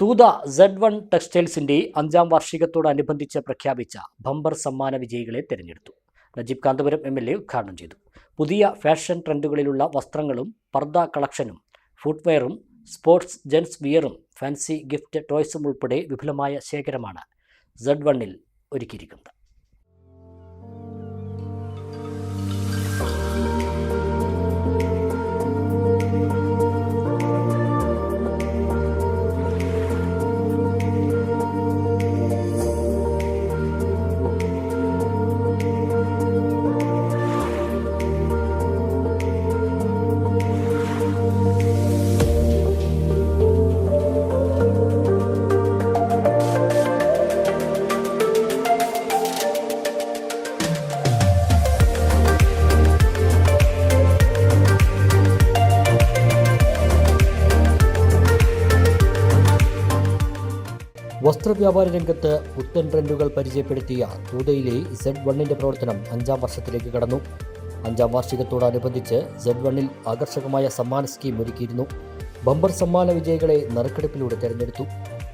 Thootha Z one ടെക്സ്റ്റൈൽസിന്റെ അഞ്ചാം വാർഷികത്തോടനുബന്ധിച്ച് പ്രഖ്യാപിച്ച ബമ്പർ സമ്മാന വിജയികളെ തിരഞ്ഞെടുത്തു. Najeeb Kanthapuram M L A ഉദ്ഘാടനം ചെയ്തു. പുതിയ ഫാഷൻ ട്രെൻഡുകളിലുള്ള വസ്ത്രങ്ങളും പർദ്ദ കളക്ഷനും ഫുട്വെയറും സ്പോർട്സ് ജെൻസ് വിയറും ഫാൻസി ഗിഫ്റ്റ് ടോയ്സും ഉൾപ്പെടെ വിപുലമായ ശേഖരമാണ് സെഡ് വണ്ണിൽ ഒരുക്കിയിരിക്കുന്നത്. വസ്ത്രവ്യാപാര രംഗത്ത് പുത്തൻ ട്രെൻഡുകൾ പരിചയപ്പെടുത്തിയ തൂതയിലെ സെഡ് വണ്ണിന്റെ പ്രവർത്തനം അഞ്ചാം വർഷത്തിലേക്ക് കടന്നു. അഞ്ചാം വാർഷികത്തോടനുബന്ധിച്ച് സെഡ് വണ്ണിൽ ആകർഷകമായ സമ്മാന സ്കീം ഒരുക്കിയിരുന്നു. ബമ്പർ സമ്മാന വിജയികളെ നറുക്കെടുപ്പിലൂടെ തെരഞ്ഞെടുത്തു.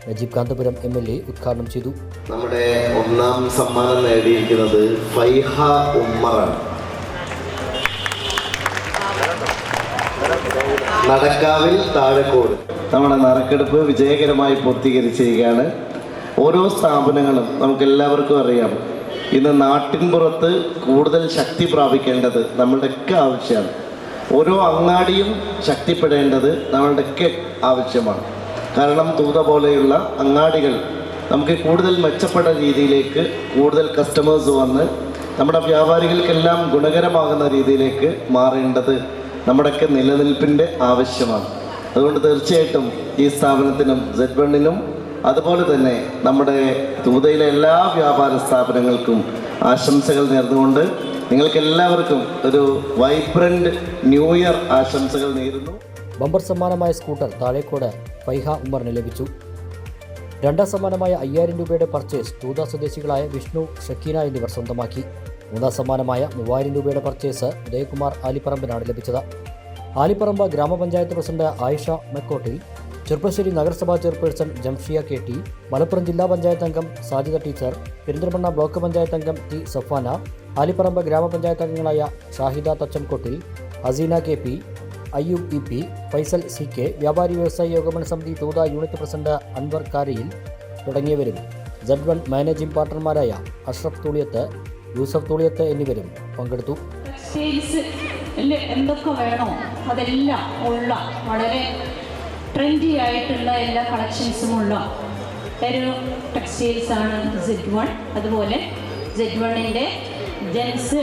Najeeb Kanthapuram M L A ഉദ്ഘാടനം ചെയ്തു. നമ്മുടെ ഒന്നാം സമ്മാനം നേടിയിരിക്കുന്നത് ഫൈഹ ഉമ്മറാണ്. നടക്കാവിൽ താഴെക്കോട്. നമ്മുടെ നറുക്കെടുപ്പ് വിജയകരമായി പൂർത്തീകരിച്ചിരിക്കുകയാണ്. ഓരോ സ്ഥാപനങ്ങളും നമുക്ക് എല്ലാവർക്കും അറിയാം. ഇന്ന് നാട്ടിൻപുറത്ത് കൂടുതൽ ശക്തി പ്രാപിക്കേണ്ടത് നമ്മളുടെയൊക്കെ ആവശ്യമാണ്. ഓരോ അങ്ങാടിയും ശക്തിപ്പെടേണ്ടത് നമ്മളുടെയൊക്കെ ആവശ്യമാണ്. കാരണം തൂത പോലെയുള്ള അങ്ങാടികൾ നമുക്ക് കൂടുതൽ മെച്ചപ്പെട്ട രീതിയിലേക്ക് കൂടുതൽ കസ്റ്റമേഴ്സ് വന്ന് നമ്മുടെ വ്യാപാരികൾക്കെല്ലാം ഗുണകരമാകുന്ന രീതിയിലേക്ക് മാറേണ്ടത് നമ്മുടെയൊക്കെ നിലനിൽപ്പിന്റെ ആവശ്യമാണ്. അതുകൊണ്ട് തീർച്ചയായിട്ടും ഈ സ്ഥാപനത്തിനും സെഡ് വണ്ണിനും അതുപോലെ തന്നെ നമ്മുടെ തൂതയിലെ എല്ലാ വ്യാപാര സ്ഥാപനങ്ങൾക്കും ആശംസകൾ നേർന്നുകൊണ്ട് നിങ്ങൾക്ക് എല്ലാവർക്കും ഒരു വൈബ്രന്റ് ന്യൂ ഇയർ ആശംസകൾ നേരുന്നു. ബമ്പർ സമ്മാനമായ സ്കൂട്ടർ താഴേക്കോട് ഫൈഹ ഉമറിന് ലഭിച്ചു. രണ്ടാം സമ്മാനമായ അയ്യായിരം രൂപയുടെ പർച്ചേസ് തൂത സ്വദേശികളായ വിഷ്ണു ഷക്കീന എന്നിവർ സ്വന്തമാക്കി. മൂന്നാം സമ്മാനമായ മൂവായിരം രൂപയുടെ പർച്ചേസ് ഉദയകുമാർ ആലിപ്പറമ്പിനാണ് ലഭിച്ചത്. ആലിപ്പറമ്പ് ഗ്രാമപഞ്ചായത്ത് പ്രസിഡന്റ് ആയിഷ മെക്കോട്ടിൽ ചെറുപ്പശ്ശേരി നഗരസഭാ chairperson Jamshiya K T Malappuram ജില്ലാ പഞ്ചായത്ത് അംഗം സാജിദ ടീച്ചർ പെരിന്തൽമണ്ണ ബ്ലോക്ക് പഞ്ചായത്ത് അംഗം ടി സഫാന ആലിപ്പറമ്പ് ഗ്രാമപഞ്ചായത്ത് അംഗങ്ങളായ Shahida Thachankottil Aseena K P Ayyub E P Faisal C K വ്യാപാരി വ്യവസായി ഏകോപന സമിതി തൂത യൂണിറ്റ് പ്രസിഡന്റ് അൻവർ കാരയിൽ തുടങ്ങിയവരും ജഡ് വൺ മാനേജിംഗ് പാർട്ണർമാരായ അഷ്റഫ് തൂളിയത്ത് യൂസഫ് തൂളിയത്ത് എന്നിവരും പങ്കെടുത്തു. ടെക്സ്റ്റൈൽസ് എന്തൊക്കെ വേണോ അതെല്ലാം ഉള്ള വളരെ ട്രെൻഡി ആയിട്ടുള്ള എല്ലാ കളക്ഷൻസും ഉള്ള ഒരു ടെക്സ്റ്റൈൽസ് ആണ് സെഡ് വൺ അതുപോലെ സെഡ് വണ്ണിന്റെ ജെൻസ്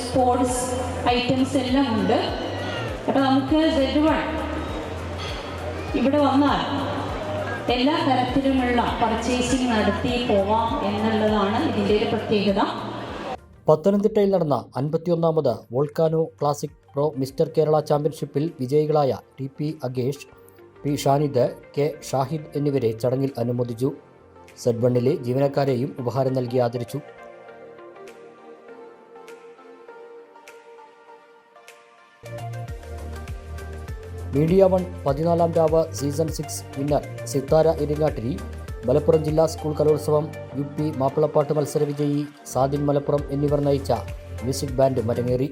സ്പോർട്സ് ഐറ്റംസ് എല്ലാം ഉണ്ട്. അപ്പോൾ നമുക്ക് സെഡ് വൺ ഇവിടെ വന്നാൽ എല്ലാ തരത്തിലുമുള്ള പർച്ചേസിങ് നടത്തി പോവാം എന്നുള്ളതാണ് ഇതിന്റെ ഒരു പ്രത്യേകത. പത്തനംതിട്ടയിൽ നടന്ന അൻപത്തിയൊന്നാമത് volcano classic pro mister Kerala ചാമ്പ്യൻഷിപ്പിൽ വിജയികളായ T P Agesh P Shanid K Shahid എന്നിവരെ ചടങ്ങിൽ അനുമോദിച്ചു. സെഡ് വണ്ണിലെ ജീവനക്കാരെയും ഉപഹാരം നൽകി ആദരിച്ചു. മീഡിയ വൺ പതിനാലാം രാവ് season six winner Sithara Iringattiri Malappuram ജില്ലാ സ്കൂൾ കലോത്സവം യു പി മാപ്പിളപ്പാട്ട് മത്സര വിജയി സാദിൻ മലപ്പുറം എന്നിവർ നയിച്ച മ്യൂസിക് ബാൻഡ് മരങ്ങേറി.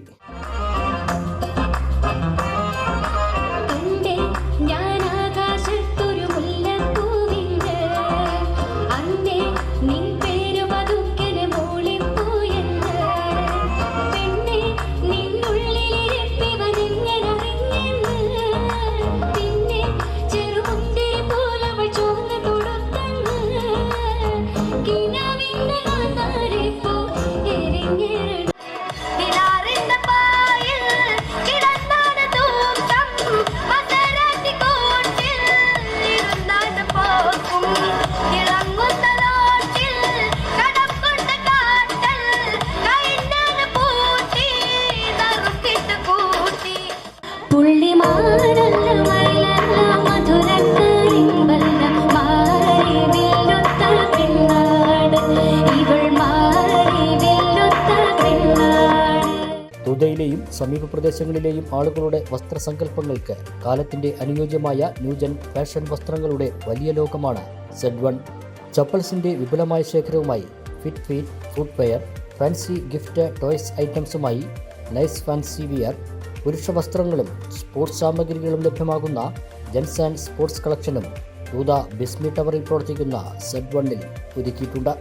ദുബൈയിലെയും സമീപ പ്രദേശങ്ങളിലെയും ആളുകളുടെ വസ്ത്രസങ്കല്പങ്ങൾക്ക് കാലത്തിന്റെ അനുയോജ്യമായ ന്യൂജൻ ഫാഷൻ വസ്ത്രങ്ങളുടെ വലിയ ലോകമാണ് സെഡ് വൺ. ചപ്പൽസിന്റെ വിപുലമായ ശേഖരവുമായി fit feet footwear fancy gift toys ഐറ്റംസുമായി nice fancy wear പുരുഷ വസ്ത്രങ്ങളും സ്പോർട്സ് സാമഗ്രികളും ലഭ്യമാകുന്ന ജെൻസ് ആൻഡ് സ്പോർട്സ് കളക്ഷനും ദൂത ബിസ്മി ടവറിൽ പ്രവർത്തിക്കുന്ന സെഡ് വണ്ണിൽ ഒരുക്കിയിട്ടുണ്ട്